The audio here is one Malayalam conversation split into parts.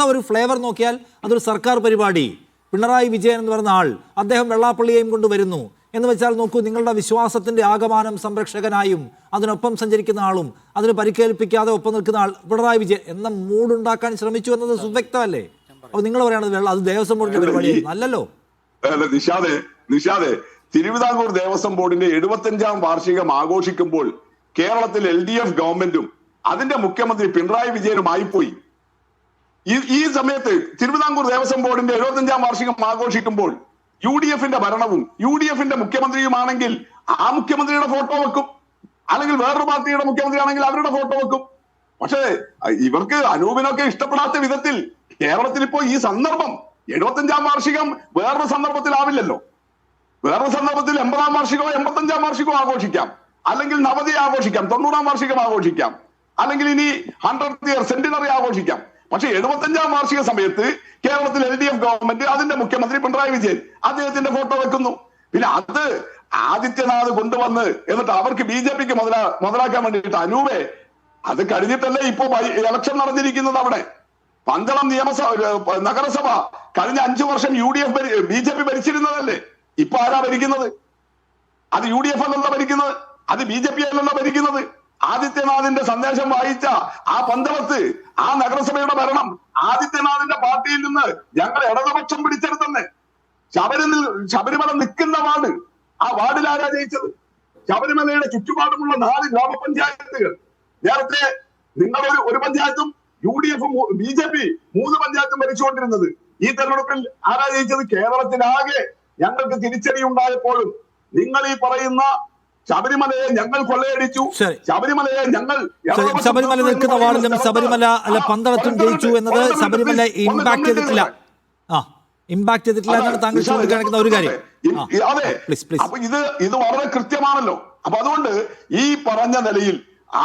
മൊത്തം ഒരു ഫ്ലേവർ നോക്കിയാൽ അതൊരു സർക്കാർ പരിപാടി. പിണറായി വിജയൻ എന്ന് പറയുന്ന ആൾ അദ്ദേഹം വെള്ളാപ്പള്ളിയെയും കൊണ്ട് വരുന്നു. എന്ന് വെച്ചാൽ നോക്കൂ നിങ്ങളുടെ വിശ്വാസത്തിന്റെ ആകമാനം സംരക്ഷകനായും അതിനൊപ്പം സഞ്ചരിക്കുന്ന ആളും അതിന് പരിക്കേൽപ്പിക്കാതെ ഒപ്പം നിൽക്കുന്ന ആൾ പിണറായി വിജയൻ. എന്ന മൂടുണ്ടാക്കാൻ ശ്രമിച്ചു എന്നത് സുവ്യക്തമല്ലേ? അപ്പോൾ നിങ്ങൾ പറയണത് വെള്ളം അത് ദേവസ്വം ബോർഡിന്റെ പരിപാടി അല്ലല്ലോ? അല്ല നിഷാദെ നിഷാദെ തിരുവിതാംകൂർ ദേവസ്വം ബോർഡിന്റെ എഴുപത്തഞ്ചാം വാർഷികം ആഘോഷിക്കുമ്പോൾ കേരളത്തിൽ എൽ ഡി എഫ് ഗവൺമെന്റും അതിന്റെ മുഖ്യമന്ത്രി പിണറായി വിജയനുമായി പോയി ഈ ഈ സമയത്ത് തിരുവിതാംകൂർ ദേവസ്വം ബോർഡിന്റെ എഴുപത്തഞ്ചാം വാർഷികം ആഘോഷിക്കുമ്പോൾ യു ഡി എഫിന്റെ ഭരണവും യു ഡി എഫിന്റെ മുഖ്യമന്ത്രിയുമാണെങ്കിൽ ആ മുഖ്യമന്ത്രിയുടെ ഫോട്ടോ വെക്കും. അല്ലെങ്കിൽ വേറൊരു പാർട്ടിയുടെ മുഖ്യമന്ത്രിയാണെങ്കിൽ അവരുടെ ഫോട്ടോ വെക്കും. പക്ഷേ ഇവർക്ക് അനൂപിനൊക്കെ ഇഷ്ടപ്പെടാത്ത വിധത്തിൽ കേരളത്തിൽ ഇപ്പോ ഈ സന്ദർഭം എഴുപത്തഞ്ചാം വാർഷികം വേറൊരു സന്ദർഭത്തിലാവില്ലല്ലോ വേറൊരു സന്ദർഭത്തിൽ എൺപതാം വാർഷികമോ എൺപത്തഞ്ചാം വാർഷികമോ ആഘോഷിക്കാം. അല്ലെങ്കിൽ നവതി ആഘോഷിക്കാം തൊണ്ണൂറാം വാർഷികം ആഘോഷിക്കാം. അല്ലെങ്കിൽ ഇനി ഹൺഡ്രഡ് ഇയർ സെന്റിനറി ആഘോഷിക്കാം. പക്ഷെ എഴുപത്തഞ്ചാം വാർഷിക സമയത്ത് കേരളത്തിൽ എൽ ഡി എഫ് ഗവൺമെന്റ് അതിന്റെ മുഖ്യമന്ത്രി പിണറായി വിജയൻ അദ്ദേഹത്തിന്റെ ഫോട്ടോ വെക്കുന്നു. പിന്നെ അത് ആദിത്യനാഥ് കൊണ്ടുവന്ന് എന്നിട്ട് അവർക്ക് ബി ജെ പിക്ക് മുതലാ മുതലാക്കാൻ വേണ്ടിയിട്ട് അനൂപെ അത് കഴിഞ്ഞിട്ടല്ലേ ഇപ്പൊ ഇലക്ഷൻ നടന്നിരിക്കുന്നത് അവിടെ. പന്തളം നിയമസഭ നഗരസഭ കഴിഞ്ഞ അഞ്ചു വർഷം U D F B J P ഭരിച്ചിരുന്നതല്ലേ? ഇപ്പൊ ആരാ ഭരിക്കുന്നത്? അത് യു ഡി എഫ് അല്ലല്ലോ ഭരിക്കുന്നത്. അത് ബി ജെ പി അല്ലല്ലോ ഭരിക്കുന്നത്. ആദിത്യനാഥിന്റെ സന്ദേശം വായിച്ച ആ പന്തളത്ത് ആ നഗരസഭയുടെ ഭരണം ആദിത്യനാഥിന്റെ പാർട്ടിയിൽ നിന്ന് ഞങ്ങൾ ഇടതുപക്ഷം പിടിച്ചെടുത്തെന്ന് ശബരിമല ശബരിമല നിൽക്കുന്ന വാർഡ് ആ വാർഡിൽ ആരാ ജയിച്ചത്? ശബരിമലയുടെ ചുറ്റുപാടുമുള്ള നാല് ഗ്രാമപഞ്ചായത്തുകൾ. നേരത്തെ നിങ്ങൾ ഒരു ഒരു പഞ്ചായത്തും യു ഡി എഫും ബി ജെ പി മൂന്ന് പഞ്ചായത്തും ഭരിച്ചുകൊണ്ടിരുന്നത്. ഈ തെരഞ്ഞെടുപ്പിൽ ആരാ ജയിച്ചത്? കേരളത്തിലാകെ ഞങ്ങൾക്ക് തിരിച്ചടി ഉണ്ടായപ്പോഴും നിങ്ങൾ ഈ പറയുന്ന ശബരിമലയെ ഞങ്ങൾ കൊള്ളയടിച്ചു. ശബരിമലയെ ഞങ്ങൾ ശബരിമല നിൽക്കുന്ന വാർഡിലും ശബരിമല അല്ല പന്തളത്തും ജയിച്ചു എന്നത് ശബരിമല ഇമ്പാക്ട് ചെയ്തിട്ടില്ല. ആ ഇമ്പാക്ട് ചെയ്തിട്ടില്ല എന്നാണ് താങ്കൾ ചൂണ്ടിക്കാണിക്കുന്ന ഒരു കാര്യം. അതെ അപ്പൊ ഇത് ഇത് വളരെ കൃത്യമാണല്ലോ. അപ്പൊ അതുകൊണ്ട് ഈ പറഞ്ഞ നിലയിൽ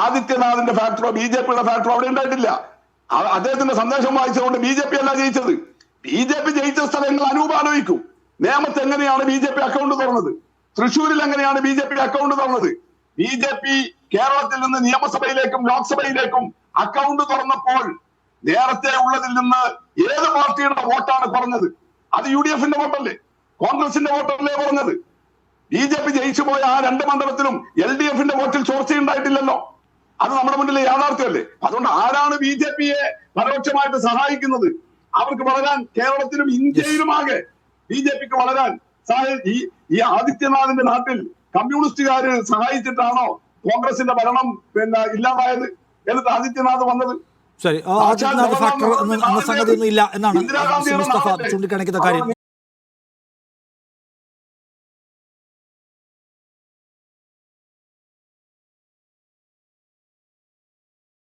ആദിത്യനാഥിന്റെ ഫാക്ടറോ ബി ജെ പിയുടെ ഫാക്ടറോ അവിടെ ഉണ്ടായിട്ടില്ല. അദ്ദേഹത്തിന്റെ സന്ദേശം വായിച്ചുകൊണ്ട് ബി ജെ പി അല്ല ജയിച്ചത്. ബി ജെ പി ജയിച്ച സ്ഥലങ്ങൾ അനൂപ് ആലോചിക്കും. നിയമത്തെ എങ്ങനെയാണ് ബി ജെ പി അക്കൗണ്ട് തുറന്നത്? തൃശ്ശൂരിൽ എങ്ങനെയാണ് ബി ജെ പി അക്കൗണ്ട് തുറന്നത്? ബി ജെ പി കേരളത്തിൽ നിന്ന് നിയമസഭയിലേക്കും ലോക്സഭയിലേക്കും അക്കൗണ്ട് തുറന്നപ്പോൾ നേരത്തെ ഉള്ളതിൽ നിന്ന് ഏത് പാർട്ടിയുടെ വോട്ടാണ് കുറഞ്ഞത്? അത് യു ഡി എഫിന്റെ വോട്ടല്ലേ? കോൺഗ്രസിന്റെ വോട്ടല്ലേ കുറഞ്ഞത്? ബി ജെ പി ജയിച്ചു പോയ ആ രണ്ട് മണ്ഡലത്തിലും എൽ ഡി എഫിന്റെ വോട്ടിൽ ചോർച്ചയുണ്ടായിട്ടില്ലല്ലോ അത് നമ്മുടെ മുന്നിലെ യാഥാർത്ഥ്യമല്ലേ? അതുകൊണ്ട് ആരാണ് ബി ജെ പിയെ പരോക്ഷമായിട്ട് സഹായിക്കുന്നത്? അവർക്ക് വളരാൻ കേരളത്തിലും ഇന്ത്യയിലുമാകെ ബി ജെ പിക്ക് വളരാൻ ഈ ഈ ആദിത്യനാഥിന്റെ നാട്ടിൽ കമ്മ്യൂണിസ്റ്റുകാര് സഹായിച്ചിട്ടാണോ കോൺഗ്രസിന്റെ ഭരണം പിന്നെ ഇല്ലാതായത് എന്നിട്ട് ആദിത്യനാഥ് വന്നത് ശരി ഫാക്ടർ എന്ന സംഗതി ഒന്നും ഇല്ല എന്നാണ് മുസ്തഫ? ചൂണ്ടിക്കാണിക്കുന്ന കാര്യം